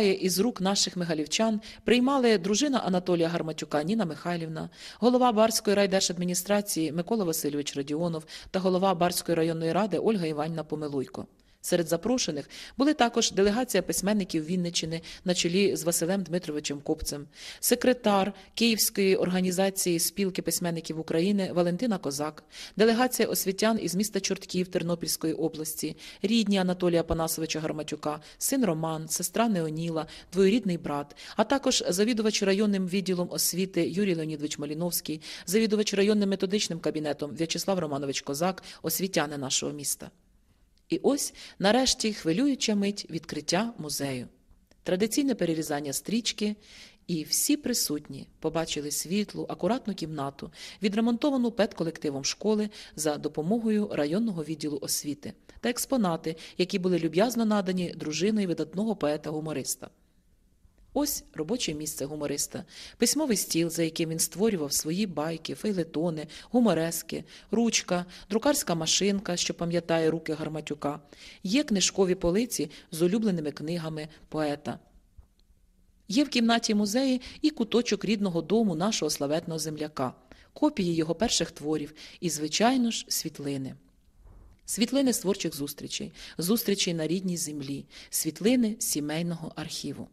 Із рук наших мигалівчан приймали дружина Анатолія Гарматюка Ніна Михайлівна, голова Барської райдержадміністрації Микола Васильович Радіонов та голова Барської районної ради Ольга Іванівна Помилуйко. Серед запрошених були також делегація письменників Вінниччини на чолі з Василем Дмитровичем Копцем, секретар Київської організації спілки письменників України Валентина Козак, делегація освітян із міста Чортків Тернопільської області, рідні Анатолія Панасовича Гарматюка, син Роман, сестра Неоніла, двоюрідний брат, а також завідувач районним відділом освіти Юрій Леонідович Маліновський, завідувач районним методичним кабінетом В'ячеслав Романович Козак, освітяни нашого міста. І ось, нарешті, хвилююча мить відкриття музею. Традиційне перерізання стрічки, і всі присутні побачили світлу, акуратну кімнату, відремонтовану педколективом школи за допомогою районного відділу освіти та експонати, які були люб'язно надані дружиною видатного поета-гумориста. Ось робоче місце гумориста, письмовий стіл, за яким він створював свої байки, фейлетони, гуморески, ручка, друкарська машинка, що пам'ятає руки Гарматюка. Є книжкові полиці з улюбленими книгами поета. Є в кімнаті музеї і куточок рідного дому нашого славетного земляка, копії його перших творів і, звичайно ж, світлини. Світлини з творчих зустрічей, зустрічей на рідній землі, світлини сімейного архіву.